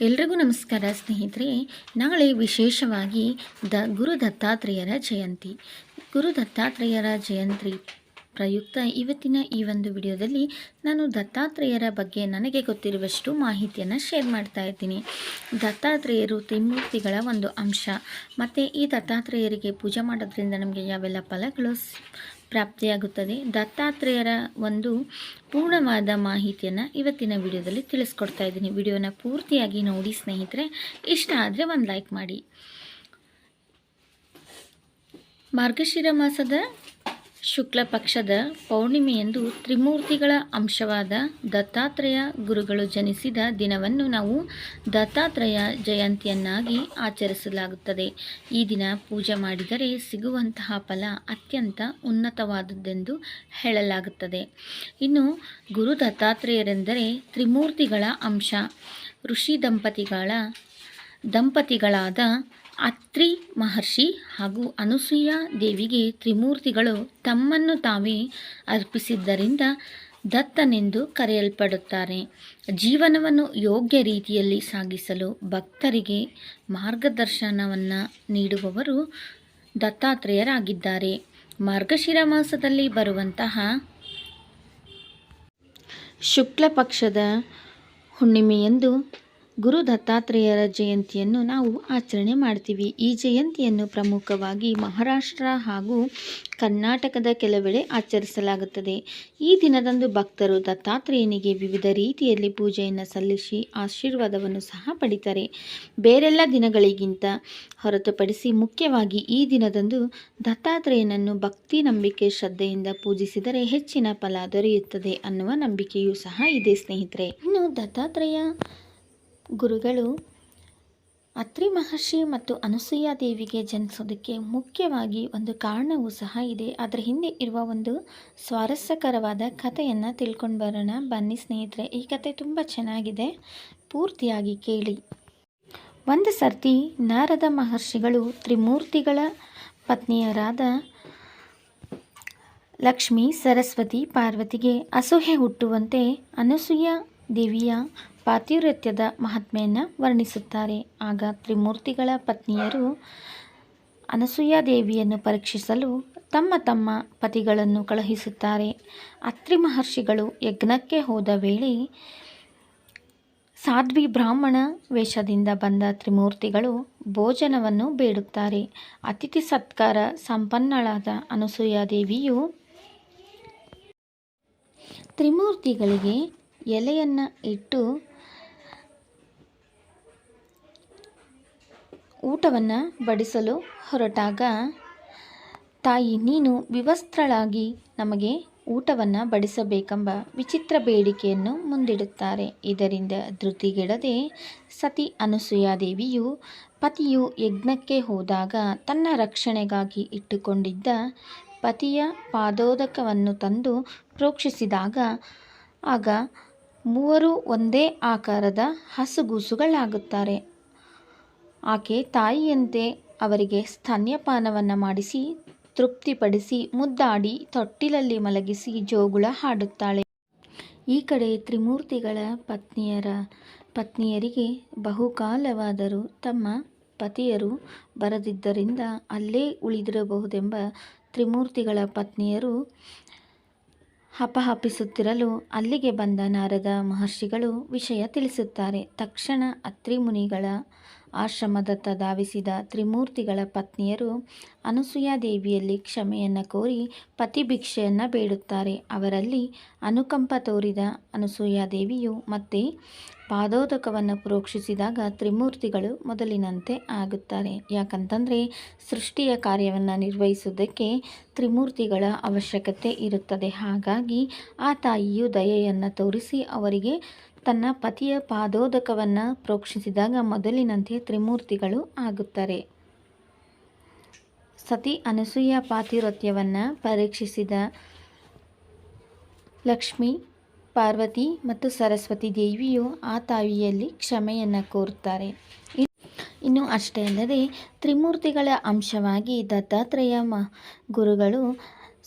ಎಲ್ರಿಗೂ ನಮಸ್ಕಾರ ಸ್ನೇಹಿತರೆ. ನಾಳೆ ವಿಶೇಷವಾಗಿ ದ ಗುರು ದತ್ತಾತ್ರೇಯರ ಜಯಂತಿ. ಗುರು ದತ್ತಾತ್ರೇಯರ ಜಯಂತಿ ಪ್ರಯುಕ್ತ ಇವತ್ತಿನ ಈ ಒಂದು ವಿಡಿಯೋದಲ್ಲಿ ನಾನು ದತ್ತಾತ್ರೇಯರ ಬಗ್ಗೆ ನನಗೆ ಗೊತ್ತಿರುವಷ್ಟು ಮಾಹಿತಿಯನ್ನು ಶೇರ್ ಮಾಡ್ತಾ ಇದ್ದೀನಿ. ದತ್ತಾತ್ರೇಯರು ತ್ರಿಮೂರ್ತಿಗಳ ಒಂದು ಅಂಶ. ಮತ್ತು ಈ ದತ್ತಾತ್ರೇಯರಿಗೆ ಪೂಜೆ ಮಾಡೋದ್ರಿಂದ ನಮಗೆ ಯಾವೆಲ್ಲ ಫಲಗಳು ಪ್ರಾಪ್ತಿಯಾಗುತ್ತದೆ. ದತ್ತಾತ್ರೇಯರ ಒಂದು ಪೂರ್ಣವಾದ ಮಾಹಿತಿಯನ್ನು ಇವತ್ತಿನ ವಿಡಿಯೋದಲ್ಲಿ ತಿಳಿಸ್ಕೊಡ್ತಾ ಇದ್ದೀನಿ. ವಿಡಿಯೋನ ಪೂರ್ತಿಯಾಗಿ ನೋಡಿ ಸ್ನೇಹಿತರೆ, ಇಷ್ಟ ಆದರೆ ಒಂದು ಲೈಕ್ ಮಾಡಿ. ಮಾರ್ಗಶಿರ ಮಾಸದ ಶುಕ್ಲ ಪಕ್ಷದ ಪೌರ್ಣಿಮೆಯಂದು ತ್ರಿಮೂರ್ತಿಗಳ ಅಂಶವಾದ ದತ್ತಾತ್ರೇಯ ಗುರುಗಳು ಜನಿಸಿದ ದಿನವನ್ನು ನಾವು ದತ್ತಾತ್ರೇಯ ಜಯಂತಿಯನ್ನಾಗಿ ಆಚರಿಸಲಾಗುತ್ತದೆ. ಈ ದಿನ ಪೂಜೆ ಮಾಡಿದರೆ ಸಿಗುವಂತಹ ಫಲ ಅತ್ಯಂತ ಉನ್ನತವಾದದ್ದೆಂದು ಹೇಳಲಾಗುತ್ತದೆ. ಇನ್ನು ಗುರು ದತ್ತಾತ್ರೇಯರೆಂದರೆ ತ್ರಿಮೂರ್ತಿಗಳ ಅಂಶ. ಋಷಿ ದಂಪತಿಗಳ ದಂಪತಿಗಳಾದ ಅತ್ರಿ ಮಹರ್ಷಿ ಹಾಗೂ ಅನುಸೂಯ ದೇವಿಗೆ ತ್ರಿಮೂರ್ತಿಗಳು ತಮ್ಮನ್ನು ತಾವೇ ಅರ್ಪಿಸಿದ್ದರಿಂದ ದತ್ತನೆಂದು ಕರೆಯಲ್ಪಡುತ್ತಾರೆ. ಜೀವನವನ್ನು ಯೋಗ್ಯ ರೀತಿಯಲ್ಲಿ ಸಾಗಿಸಲು ಭಕ್ತರಿಗೆ ಮಾರ್ಗದರ್ಶನವನ್ನು ನೀಡುವವರು ದತ್ತಾತ್ರೇಯರಾಗಿದ್ದಾರೆ. ಮಾರ್ಗಶಿರ ಮಾಸದಲ್ಲಿ ಬರುವಂತಹ ಶುಕ್ಲ ಪಕ್ಷದ ಹುಣ್ಣಿಮೆಯಂದು ಗುರು ದತ್ತಾತ್ರೇಯರ ಜಯಂತಿಯನ್ನು ನಾವು ಆಚರಣೆ ಮಾಡ್ತೀವಿ. ಈ ಜಯಂತಿಯನ್ನು ಪ್ರಮುಖವಾಗಿ ಮಹಾರಾಷ್ಟ್ರ ಹಾಗೂ ಕರ್ನಾಟಕದ ಕೆಲವೆಡೆ ಆಚರಿಸಲಾಗುತ್ತದೆ. ಈ ದಿನದಂದು ಭಕ್ತರು ದತ್ತಾತ್ರೇಯನಿಗೆ ವಿವಿಧ ರೀತಿಯಲ್ಲಿ ಪೂಜೆಯನ್ನು ಸಲ್ಲಿಸಿ ಆಶೀರ್ವಾದವನ್ನು ಸಹ ಪಡಿತಾರೆ. ಬೇರೆಲ್ಲ ದಿನಗಳಿಗಿಂತ ಹೊರತುಪಡಿಸಿ ಮುಖ್ಯವಾಗಿ ಈ ದಿನದಂದು ದತ್ತಾತ್ರೇಯನನ್ನು ಭಕ್ತಿ ನಂಬಿಕೆ ಶ್ರದ್ಧೆಯಿಂದ ಪೂಜಿಸಿದರೆ ಹೆಚ್ಚಿನ ಫಲ ದೊರೆಯುತ್ತದೆ ಅನ್ನುವ ನಂಬಿಕೆಯೂ ಸಹ ಇದೆ ಸ್ನೇಹಿತರೆ. ಇನ್ನು ದತ್ತಾತ್ರೇಯ ಗುರುಗಳು, ಅತ್ರಿ ಮಹರ್ಷಿ ಮತ್ತು ಅನಸೂಯ ದೇವಿಗೆ ಜನಿಸೋದಕ್ಕೆ ಮುಖ್ಯವಾಗಿ ಒಂದು ಕಾರಣವೂ ಸಹ ಇದೆ. ಅದರ ಹಿಂದೆ ಇರುವ ಒಂದು ಸ್ವಾರಸ್ಯಕರವಾದ ಕಥೆಯನ್ನು ತಿಳ್ಕೊಂಡು ಬರೋಣ. ಬನ್ನಿ ಸ್ನೇಹಿತರೆ, ಈ ಕತೆ ತುಂಬ ಚೆನ್ನಾಗಿದೆ. ಪೂರ್ತಿಯಾಗಿ ಕೇಳಿ. ಒಂದು ಸರ್ತಿ ನಾರದ ಮಹರ್ಷಿಗಳು ತ್ರಿಮೂರ್ತಿಗಳ ಪತ್ನಿಯರಾದ ಲಕ್ಷ್ಮಿ, ಸರಸ್ವತಿ, ಪಾರ್ವತಿಗೆ ಅಸೂಹೆ ಹುಟ್ಟುವಂತೆ ಅನಸೂಯ ದೇವಿಯ ಪಾತಿವ್ರತ್ಯದ ಮಹಾತ್ಮೆಯನ್ನು ವರ್ಣಿಸುತ್ತಾರೆ. ಆಗ ತ್ರಿಮೂರ್ತಿಗಳ ಪತ್ನಿಯರು ಅನಸೂಯಾದೇವಿಯನ್ನು ಪರೀಕ್ಷಿಸಲು ತಮ್ಮ ತಮ್ಮ ಪತಿಗಳನ್ನು ಕಳುಹಿಸುತ್ತಾರೆ. ಅತ್ರಿ ಮಹರ್ಷಿಗಳು ಯಜ್ಞಕ್ಕೆ ಹೋದ ವೇಳೆ ಸಾಧ್ವಿ ಬ್ರಾಹ್ಮಣ ವೇಷದಿಂದ ಬಂದ ತ್ರಿಮೂರ್ತಿಗಳು ಭೋಜನವನ್ನು ಬೇಡುತ್ತಾರೆ. ಅತಿಥಿ ಸತ್ಕಾರ ಸಂಪನ್ನಳಾದ ಅನುಸೂಯಾ ದೇವಿಯು ತ್ರಿಮೂರ್ತಿಗಳಿಗೆ ಎಲೆಯನ್ನು ಇಟ್ಟು ಊಟವನ್ನು ಬಡಿಸಲು ಹೊರಟಾಗ, ತಾಯಿ, ನೀನು ವಿವಸ್ತ್ರಳಾಗಿ ನಮಗೆ ಊಟವನ್ನು ಬಡಿಸಬೇಕೆಂಬ ವಿಚಿತ್ರ ಬೇಡಿಕೆಯನ್ನು ಮುಂದಿಡುತ್ತಾರೆ. ಇದರಿಂದ ಧೃತಿಗೆಡದೆ ಸತಿ ಅನಸೂಯಾದೇವಿಯು ಪತಿಯು ಯಜ್ಞಕ್ಕೆ ಹೋದಾಗ ತನ್ನ ರಕ್ಷಣೆಗಾಗಿ ಇಟ್ಟುಕೊಂಡಿದ್ದ ಪತಿಯ ಪಾದೋದಕವನ್ನು ತಂದು ಪ್ರೋಕ್ಷಿಸಿದಾಗ, ಆಗ ಮೂವರು ಒಂದೇ ಆಕಾರದ ಹಸುಗೂಸುಗಳಾಗುತ್ತಾರೆ. ಆಕೆ ತಾಯಿಯಂತೆ ಅವರಿಗೆ ಸ್ತನ್ಯಪಾನವನ್ನು ಮಾಡಿಸಿ, ತೃಪ್ತಿಪಡಿಸಿ ಮುದ್ದಾಡಿ ತೊಟ್ಟಿಲಲ್ಲಿ ಮಲಗಿಸಿ ಜೋಗುಳ ಹಾಡುತ್ತಾಳೆ. ಈ ಕಡೆ ತ್ರಿಮೂರ್ತಿಗಳ ಪತ್ನಿಯರ ಪತ್ನಿಯರಿಗೆ ಬಹುಕಾಲವಾದರೂ ತಮ್ಮ ಪತಿಯರು ಬರದಿದ್ದರಿಂದ ಅಲ್ಲೇ ಉಳಿದಿರಬಹುದೆಂಬ ತ್ರಿಮೂರ್ತಿಗಳ ಪತ್ನಿಯರು ಹಪಹಪಿಸುತ್ತಿರಲು ಅಲ್ಲಿಗೆ ಬಂದ ನಾರದ ಮಹರ್ಷಿಗಳು ವಿಷಯ ತಿಳಿಸುತ್ತಾರೆ. ತಕ್ಷಣ ಅತ್ರಿ ಮುನಿಗಳ ಆಶ್ರಮದತ್ತ ಧಾವಿಸಿದ ತ್ರಿಮೂರ್ತಿಗಳ ಪತ್ನಿಯರು ಅನುಸೂಯಾ ದೇವಿಯಲ್ಲಿ ಕ್ಷಮೆಯನ್ನು ಕೋರಿ ಪತಿ ಭಿಕ್ಷೆಯನ್ನು ಬೇಡುತ್ತಾರೆ. ಅವರಲ್ಲಿ ಅನುಕಂಪ ತೋರಿದ ಅನುಸೂಯಾ ದೇವಿಯು ಮತ್ತೆ ಪಾದೋದಕವನ್ನು ಪ್ರೋಕ್ಷಿಸಿದಾಗ ತ್ರಿಮೂರ್ತಿಗಳು ಮೊದಲಿನಂತೆ ಆಗುತ್ತಾರೆ. ಯಾಕಂತಂದರೆ ಸೃಷ್ಟಿಯ ಕಾರ್ಯವನ್ನು ನಿರ್ವಹಿಸುವುದಕ್ಕೆ ತ್ರಿಮೂರ್ತಿಗಳ ಅವಶ್ಯಕತೆ ಇರುತ್ತದೆ. ಹಾಗಾಗಿ ಆ ತಾಯಿಯು ದಯೆಯನ್ನು ತೋರಿಸಿ ಅವರಿಗೆ ತನ್ನ ಪತಿಯ ಪಾದೋದಕವನ್ನು ಪ್ರೋಕ್ಷಿಸಿದಾಗ ಮೊದಲಿನಂತೆ ತ್ರಿಮೂರ್ತಿಗಳು ಆಗುತ್ತಾರೆ. ಸತಿ ಅನಸೂಯ ಪಾತಿವೃತ್ಯವನ್ನು ಪರೀಕ್ಷಿಸಿದ ಲಕ್ಷ್ಮಿ, ಪಾರ್ವತಿ ಮತ್ತು ಸರಸ್ವತಿ ದೇವಿಯು ಆ ತಾಯಿಯಲ್ಲಿ ಕ್ಷಮೆಯನ್ನು ಕೋರುತ್ತಾರೆ. ಇನ್- ಇನ್ನು ಅಷ್ಟೇ ಅಲ್ಲದೆ ತ್ರಿಮೂರ್ತಿಗಳ ಅಂಶವಾಗಿ ದತ್ತಾತ್ರೇಯ ಮ ಗುರುಗಳು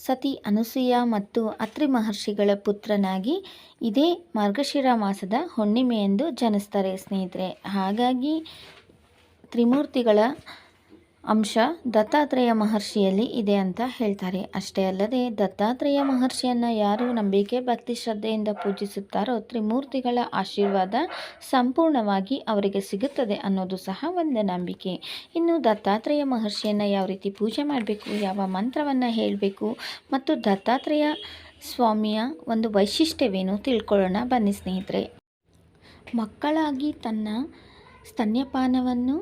ಸತಿ ಅನಸೂಯ ಮತ್ತು ಅತ್ರಿ ಮಹರ್ಷಿಗಳ ಪುತ್ರನಾಗಿ ಇದೇ ಮಾರ್ಗಶಿರ ಮಾಸದ ಹುಣ್ಣಿಮೆಯೆಂದು ಜನಿಸ್ತಾರೆ ಸ್ನೇಹಿತರೆ. ಹಾಗಾಗಿ ತ್ರಿಮೂರ್ತಿಗಳ ಅಂಶ ದತ್ತಾತ್ರೇಯ ಮಹರ್ಷಿಯಲ್ಲಿ ಇದೆ ಅಂತ ಹೇಳ್ತಾರೆ. ಅಷ್ಟೇ ಅಲ್ಲದೆ ದತ್ತಾತ್ರೇಯ ಮಹರ್ಷಿಯನ್ನು ಯಾರು ನಂಬಿಕೆ, ಭಕ್ತಿ, ಶ್ರದ್ಧೆಯಿಂದ ಪೂಜಿಸುತ್ತಾರೋ ತ್ರಿಮೂರ್ತಿಗಳ ಆಶೀರ್ವಾದ ಸಂಪೂರ್ಣವಾಗಿ ಅವರಿಗೆ ಸಿಗುತ್ತದೆ ಅನ್ನೋದು ಸಹ ಒಂದು ನಂಬಿಕೆ. ಇನ್ನು ದತ್ತಾತ್ರೇಯ ಮಹರ್ಷಿಯನ್ನು ಯಾವ ರೀತಿ ಪೂಜೆ ಮಾಡಬೇಕು, ಯಾವ ಮಂತ್ರವನ್ನು ಹೇಳಬೇಕು ಮತ್ತು ದತ್ತಾತ್ರೇಯ ಸ್ವಾಮಿಯ ಒಂದು ವೈಶಿಷ್ಟ್ಯವೇನು ತಿಳ್ಕೊಳ್ಳೋಣ ಬನ್ನಿ ಸ್ನೇಹಿತರೆ. ಮಕ್ಕಳಾಗಿ ತನ್ನ ಸ್ತನ್ಯಪಾನವನ್ನು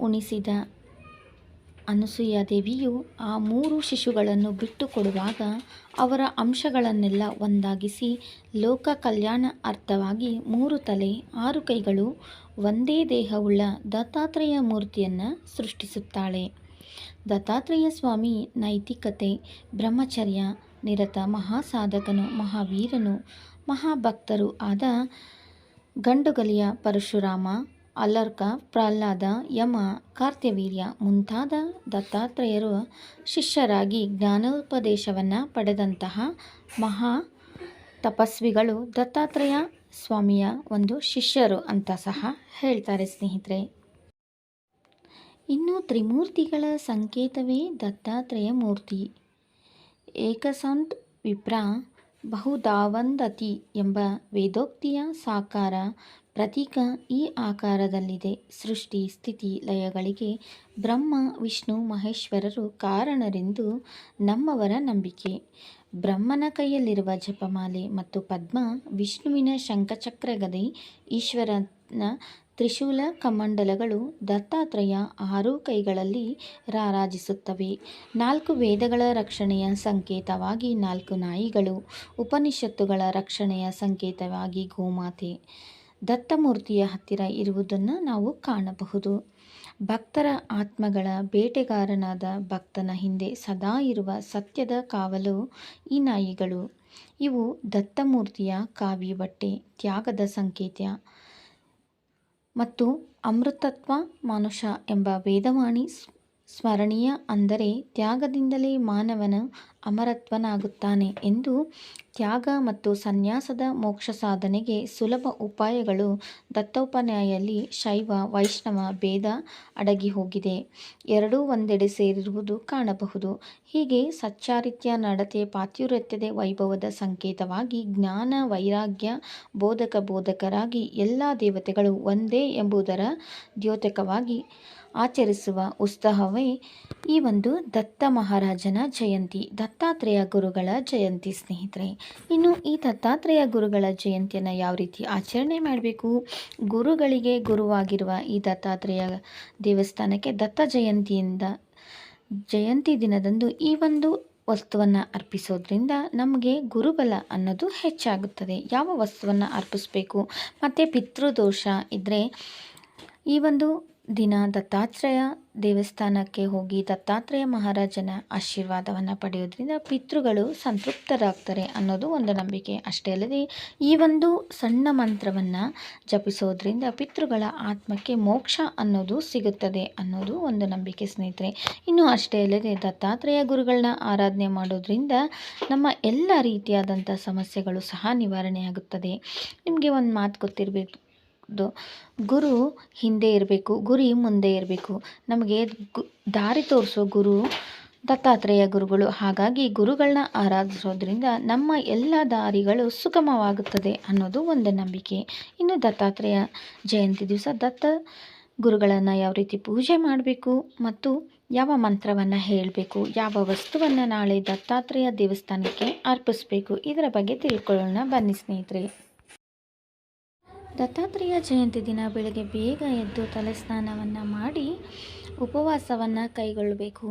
ಉಣಿಸಿದ ಅನಸೂಯ ದೇವಿಯು ಆ ಮೂರು ಶಿಶುಗಳನ್ನು ಬಿಟ್ಟುಕೊಡುವಾಗ ಅವರ ಅಂಶಗಳನ್ನೆಲ್ಲ ಒಂದಾಗಿಸಿ ಲೋಕ ಕಲ್ಯಾಣ ಅರ್ಥವಾಗಿ ಮೂರು ತಲೆ, ಆರು ಕೈಗಳು, ಒಂದೇ ದೇಹವುಳ್ಳ ದತ್ತಾತ್ರೇಯ ಮೂರ್ತಿಯನ್ನು ಸೃಷ್ಟಿಸುತ್ತಾಳೆ. ದತ್ತಾತ್ರೇಯ ಸ್ವಾಮಿ ನೈತಿಕತೆ, ಬ್ರಹ್ಮಚರ್ಯ, ನಿರತ ಮಹಾಸಾಧಕನು, ಮಹಾವೀರನು, ಮಹಾಭಕ್ತರು ಆದ ಗಂಡುಗಲಿಯ ಪರಶುರಾಮ ಅಲ್ಲರ್ಕ ಪ್ರಹ್ಲಾದ, ಯಮ, ಕಾರ್ತ್ಯವೀರ್ಯ ಮುಂತಾದ ದತ್ತಾತ್ರೇಯರು ಶಿಷ್ಯರಾಗಿ ಜ್ಞಾನೋಪದೇಶವನ್ನು ಪಡೆದಂತಹ ಮಹಾ ತಪಸ್ವಿಗಳು ದತ್ತಾತ್ರೇಯ ಸ್ವಾಮಿಯ ಒಂದು ಶಿಷ್ಯರು ಅಂತ ಸಹ ಹೇಳ್ತಾರೆ ಸ್ನೇಹಿತರೆ. ಇನ್ನು ತ್ರಿಮೂರ್ತಿಗಳ ಸಂಕೇತವೇ ದತ್ತಾತ್ರೇಯ ಮೂರ್ತಿ. ಏಕಸಂತ್ ವಿಪ್ರ ಬಹುಧಾವಂದತಿ ಎಂಬ ವೇದೋಕ್ತಿಯ ಸಾಕಾರ ಪ್ರತೀಕ ಈ ಆಕಾರದಲ್ಲಿದೆ. ಸೃಷ್ಟಿ ಸ್ಥಿತಿ ಲಯಗಳಿಗೆ ಬ್ರಹ್ಮ, ವಿಷ್ಣು, ಮಹೇಶ್ವರರು ಕಾರಣರೆಂದು ನಮ್ಮವರ ನಂಬಿಕೆ. ಬ್ರಹ್ಮನ ಕೈಯಲ್ಲಿರುವ ಜಪಮಾಲೆ ಮತ್ತು ಪದ್ಮ, ವಿಷ್ಣುವಿನ ಶಂಖಚಕ್ರ ಗದೆ ಈಶ್ವರನ ತ್ರಿಶೂಲ ಕಮಂಡಲಗಳು ದತ್ತಾತ್ರೇಯ ಆರು ಕೈಗಳಲ್ಲಿ ರಾರಾಜಿಸುತ್ತವೆ. ನಾಲ್ಕು ವೇದಗಳ ರಕ್ಷಣೆಯ ಸಂಕೇತವಾಗಿ ನಾಲ್ಕು ನಾಯಿಗಳು, ಉಪನಿಷತ್ತುಗಳ ರಕ್ಷಣೆಯ ಸಂಕೇತವಾಗಿ ಗೋಮಾತೆ. ದತ್ತಮೂರ್ತಿಯ ಹತ್ತಿರ ಇರುವುದನ್ನು ನಾವು ಕಾಣಬಹುದು. ಭಕ್ತರ ಆತ್ಮಗಳ ಬೇಟೆಗಾರನಾದ ಭಕ್ತನ ಹಿಂದೆ ಸದಾ ಇರುವ ಸತ್ಯದ ಕಾವಲು ಈ ನಾಯಿಗಳು. ಇವು ದತ್ತಮೂರ್ತಿಯ ಕಾವಿ ಬಟ್ಟೆ ತ್ಯಾಗದ ಸಂಕೇತ ಮತ್ತು ಅಮೃತತ್ವ ಮಾನುಷ ಎಂಬ ವೇದವಾಣಿ ಸ್ಮರಣೀಯ ಅಂದರೆ ತ್ಯಾಗದಿಂದಲೇ ಮಾನವನ ಅಮರತ್ವನಾಗುತ್ತಾನೆ ಎಂದು ತ್ಯಾಗ ಮತ್ತು ಸನ್ಯಾಸದ ಮೋಕ್ಷ ಸಾಧನೆಗೆ ಸುಲಭ ಉಪಾಯಗಳು ದತ್ತೋಪನ್ಯಾಯಲ್ಲಿ ಶೈವ, ವೈಷ್ಣವ, ಭೇದ ಅಡಗಿ ಹೋಗಿದೆ ಎರಡೂ ಒಂದೆಡೆ ಸೇರಿರುವುದು ಕಾಣಬಹುದು. ಹೀಗೆ ಸಚ್ಚಾರಿತ್ಯ, ನಡತೆ ಪಾತ್ಯುರತ್ಯದ ವೈಭವದ ಸಂಕೇತವಾಗಿ ಜ್ಞಾನ, ವೈರಾಗ್ಯ, ಬೋಧಕ ಬೋಧಕರಾಗಿ ಎಲ್ಲ ದೇವತೆಗಳು ಒಂದೇ ಎಂಬುದರ ದ್ಯೋತಕವಾಗಿ ಆಚರಿಸುವ ಉತ್ಸಾಹವೇ ಈ ಒಂದು ದತ್ತ ಮಹಾರಾಜನ ಜಯಂತಿ. ದತ್ತಾತ್ರೇಯ ಗುರುಗಳ ಜಯಂತಿ, ಸ್ನೇಹಿತರೆ. ಇನ್ನು ಈ ದತ್ತಾತ್ರೇಯ ಗುರುಗಳ ಜಯಂತಿಯನ್ನು ಯಾವ ರೀತಿ ಆಚರಣೆ ಮಾಡಬೇಕು? ಗುರುಗಳಿಗೆ ಗುರುವಾಗಿರುವ ಈ ದತ್ತಾತ್ರೇಯ ದೇವಸ್ಥಾನಕ್ಕೆ ದತ್ತ ಜಯಂತಿಯಿಂದ, ಜಯಂತಿ ದಿನದಂದು ಈ ಒಂದು ವಸ್ತುವನ್ನು ಅರ್ಪಿಸೋದ್ರಿಂದ ನಮಗೆ ಗುರುಬಲ ಅನ್ನೋದು ಹೆಚ್ಚಾಗುತ್ತದೆ. ಯಾವ ವಸ್ತುವನ್ನು ಅರ್ಪಿಸಬೇಕು? ಮತ್ತು ಪಿತೃದೋಷ ಇದ್ದರೆ ಈ ಒಂದು ದಿನ ದತ್ತಾತ್ರೇಯ ದೇವಸ್ಥಾನಕ್ಕೆ ಹೋಗಿ ದತ್ತಾತ್ರೇಯ ಮಹಾರಾಜನ ಆಶೀರ್ವಾದವನ್ನು ಪಡೆಯೋದ್ರಿಂದ ಪಿತೃಗಳು ಸಂತೃಪ್ತರಾಗ್ತಾರೆ ಅನ್ನೋದು ಒಂದು ನಂಬಿಕೆ. ಅಷ್ಟೇ ಅಲ್ಲದೆ ಈ ಒಂದು ಸಣ್ಣ ಮಂತ್ರವನ್ನು ಜಪಿಸೋದ್ರಿಂದ ಪಿತೃಗಳ ಆತ್ಮಕ್ಕೆ ಮೋಕ್ಷ ಅನ್ನೋದು ಸಿಗುತ್ತದೆ ಅನ್ನೋದು ಒಂದು ನಂಬಿಕೆ ಸ್ನೇಹಿತರೆ. ಇನ್ನು ಅಷ್ಟೇ ಅಲ್ಲದೆ ದತ್ತಾತ್ರೇಯ ಗುರುಗಳನ್ನ ಆರಾಧನೆ ಮಾಡೋದ್ರಿಂದ ನಮ್ಮ ಎಲ್ಲ ರೀತಿಯಾದಂಥ ಸಮಸ್ಯೆಗಳು ಸಹ ನಿವಾರಣೆಯಾಗುತ್ತದೆ ನಿಮಗೆ ಒಂದು ಮಾತು ಗೊತ್ತಿರಬೇಕು. ಗುರು ಹಿಂದೆ ಇರಬೇಕು, ಗುರಿ ಮುಂದೆ ಇರಬೇಕು. ನಮಗೆ ದಾರಿ ತೋರಿಸೋ ಗುರು, ದತ್ತಾತ್ರೇಯ ಗುರುಗಳು. ಹಾಗಾಗಿ ಗುರುಗಳನ್ನ ಆರಾಧಿಸೋದ್ರಿಂದ ನಮ್ಮ ಎಲ್ಲ ದಾರಿಗಳು ಸುಗಮವಾಗುತ್ತದೆ ಅನ್ನೋದು ಒಂದು ನಂಬಿಕೆ. ಇನ್ನು ದತ್ತಾತ್ರೇಯ ಜಯಂತಿ ದಿವಸ ದತ್ತ ಗುರುಗಳನ್ನು ಯಾವ ರೀತಿ ಪೂಜೆ ಮಾಡಬೇಕು ಮತ್ತು ಯಾವ ಮಂತ್ರವನ್ನು ಹೇಳಬೇಕು, ಯಾವ ವಸ್ತುವನ್ನು ನಾಳೆ ದತ್ತಾತ್ರೇಯ ದೇವಸ್ಥಾನಕ್ಕೆ ಅರ್ಪಿಸಬೇಕು, ಇದರ ಬಗ್ಗೆ ತಿಳ್ಕೊಳ್ಳೋಣ ಬನ್ನಿ ಸ್ನೇಹಿತರೆ. ದತ್ತಾತ್ರೇಯ ಜಯಂತಿ ದಿನ ಬೆಳಗ್ಗೆ ಬೇಗ ಎದ್ದು ತಲೆ ಸ್ನಾನವನ್ನು ಮಾಡಿ ಉಪವಾಸವನ್ನು ಕೈಗೊಳ್ಳಬೇಕು.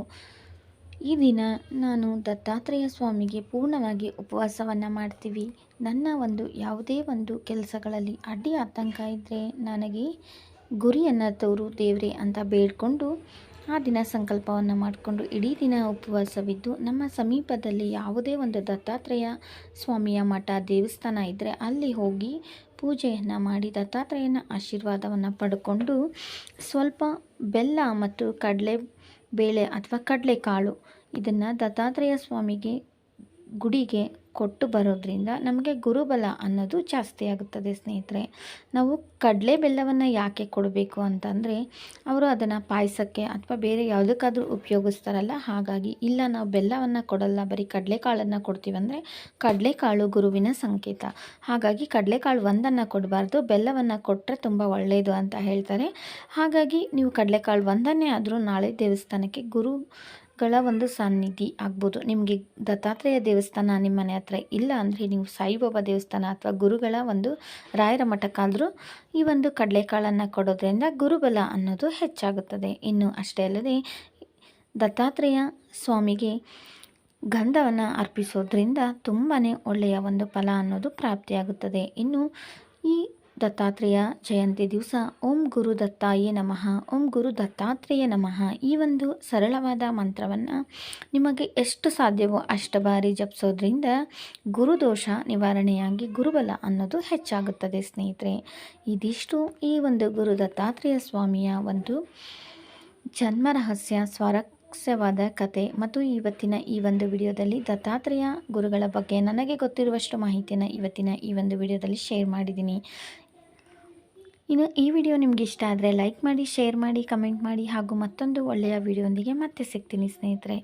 ಈ ದಿನ ನಾನು ದತ್ತಾತ್ರೇಯ ಸ್ವಾಮಿಗೆ ಪೂರ್ಣವಾಗಿ ಉಪವಾಸವನ್ನು ಮಾಡ್ತೀವಿ. ನನ್ನ ಒಂದು, ಯಾವುದೇ ಒಂದು ಕೆಲಸಗಳಲ್ಲಿ ಅಡ್ಡಿ ಆತಂಕ ಇದ್ದರೆ ನನಗೆ ಗುರಿಯನ್ನು ತೋರು ದೇವ್ರೆ ಅಂತ ಬೇಡಿಕೊಂಡು ಆ ದಿನ ಸಂಕಲ್ಪವನ್ನು ಮಾಡಿಕೊಂಡು ಇಡೀ ದಿನ ಉಪವಾಸವಿದ್ದು ನಮ್ಮ ಸಮೀಪದಲ್ಲಿ ಯಾವುದೇ ಒಂದು ದತ್ತಾತ್ರೇಯ ಸ್ವಾಮಿಯ ಮಠ ದೇವಸ್ಥಾನ ಇದ್ದರೆ ಅಲ್ಲಿ ಹೋಗಿ ಪೂಜೆಯನ್ನು ಮಾಡಿ ದತ್ತಾತ್ರೇಯನ ಆಶೀರ್ವಾದವನ್ನು ಪಡ್ಕೊಂಡು ಸ್ವಲ್ಪ ಬೆಲ್ಲ ಮತ್ತು ಕಡಲೆ ಬೇಳೆ ಅಥವಾ ಕಡಲೆಕಾಳು ಇದನ್ನು ದತ್ತಾತ್ರೇಯ ಸ್ವಾಮಿಗೆ ಗುಡಿಗೆ ಕೊಟ್ಟು ಬರೋದ್ರಿಂದ ನಮಗೆ ಗುರುಬಲ ಅನ್ನೋದು ಜಾಸ್ತಿ ಆಗುತ್ತದೆ ಸ್ನೇಹಿತರೆ. ನಾವು ಕಡಲೆ ಬೆಲ್ಲವನ್ನು ಯಾಕೆ ಕೊಡಬೇಕು ಅಂತಂದರೆ, ಅವರು ಅದನ್ನು ಪಾಯಸಕ್ಕೆ ಅಥವಾ ಬೇರೆ ಯಾವುದಕ್ಕಾದರೂ ಉಪಯೋಗಿಸ್ತಾರಲ್ಲ, ಹಾಗಾಗಿ ಇಲ್ಲ ನಾವು ಬೆಲ್ಲವನ್ನು ಕೊಡಲ್ಲ, ಬರೀ ಕಡಲೆಕಾಳನ್ನು ಕೊಡ್ತೀವಂದರೆ ಕಡಲೆಕಾಳು ಗುರುವಿನ ಸಂಕೇತ. ಹಾಗಾಗಿ ಕಡಲೆಕಾಳು ಒಂದನ್ನು ಕೊಡಬಾರ್ದು, ಬೆಲ್ಲವನ್ನು ಕೊಟ್ಟರೆ ತುಂಬ ಒಳ್ಳೆಯದು ಅಂತ ಹೇಳ್ತಾರೆ. ಹಾಗಾಗಿ ನೀವು ಕಡಲೆಕಾಳು ಒಂದನ್ನೇ ಆದರೂ ನಾಳೆ ದೇವಸ್ಥಾನಕ್ಕೆ ಗುರು ಗಳ ಒಂದು ಸನ್ನಿಧಿ ಆಗ್ಬೋದು. ನಿಮಗೆ ದತ್ತಾತ್ರೇಯ ದೇವಸ್ಥಾನ ನಿಮ್ಮ ಮನೆ ಹತ್ರ ಇಲ್ಲ ಅಂದರೆ ನೀವು ಸಾಯಿಬಾಬಾ ದೇವಸ್ಥಾನ ಅಥವಾ ಗುರುಗಳ ಒಂದು ರಾಯರ ಮಠಕ್ಕಾದರೂ ಈ ಒಂದು ಕಡಲೆಕಾಳನ್ನು ಕೊಡೋದ್ರಿಂದ ಗುರುಬಲ ಅನ್ನೋದು ಹೆಚ್ಚಾಗುತ್ತದೆ. ಇನ್ನು ಅಷ್ಟೇ ಅಲ್ಲದೆ ದತ್ತಾತ್ರೇಯ ಸ್ವಾಮಿಗೆ ಗಂಧವನ್ನು ಅರ್ಪಿಸೋದ್ರಿಂದ ತುಂಬಾ ಒಳ್ಳೆಯ ಒಂದು ಫಲ ಅನ್ನೋದು ಪ್ರಾಪ್ತಿಯಾಗುತ್ತದೆ. ಇನ್ನು ದತ್ತಾತ್ರೇಯ ಜಯಂತಿ ದಿವಸ. ಓಂ ಗುರು ದತ್ತಾಯೇ ನಮಃ. ಓಂ ಗುರು ದತ್ತಾತ್ರೇಯ ನಮಃ. ಈ ಒಂದು ಸರಳವಾದ ಮಂತ್ರವನ್ನು ನಿಮಗೆ ಎಷ್ಟು ಸಾಧ್ಯವೋ ಅಷ್ಟು ಬಾರಿ ಜಪಿಸೋದ್ರಿಂದ ಗುರುದೋಷ ನಿವಾರಣೆಯಾಗಿ ಗುರುಬಲ ಅನ್ನೋದು ಹೆಚ್ಚಾಗುತ್ತದೆ ಸ್ನೇಹಿತರೆ. ಇದಿಷ್ಟು ಈ ಒಂದು ಗುರು ದತ್ತಾತ್ರೇಯ ಸ್ವಾಮಿಯ ಒಂದು ಜನ್ಮ ರಹಸ್ಯ ಸ್ವಾರಸ್ಯವಾದ ಕತೆ ಮತ್ತು ಇವತ್ತಿನ ಈ ಒಂದು ವಿಡಿಯೋದಲ್ಲಿ ದತ್ತಾತ್ರೇಯ ಗುರುಗಳ ಬಗ್ಗೆ ನನಗೆ ಗೊತ್ತಿರುವಷ್ಟು ಮಾಹಿತಿಯನ್ನು ಇವತ್ತಿನ ಈ ಒಂದು ವಿಡಿಯೋದಲ್ಲಿ ಶೇರ್ ಮಾಡಿದ್ದೀನಿ. ಇನ್ನು ಈ ವಿಡಿಯೋ ನಿಮ್ಗೆ ಇಷ್ಟ ಆದರೆ ಲೈಕ್ ಮಾಡಿ ಶೇರ್ ಮಾಡಿ ಕಮೆಂಟ್ ಮಾಡಿ ಹಾಗೂ ಮತ್ತೊಂದು ಒಳ್ಳೆಯ ವಿಡಿಯೋಂದಿಗೆ ಮತ್ತೆ ಸಿಗ್ತೀನಿ ಸ್ನೇಹಿತರೆ.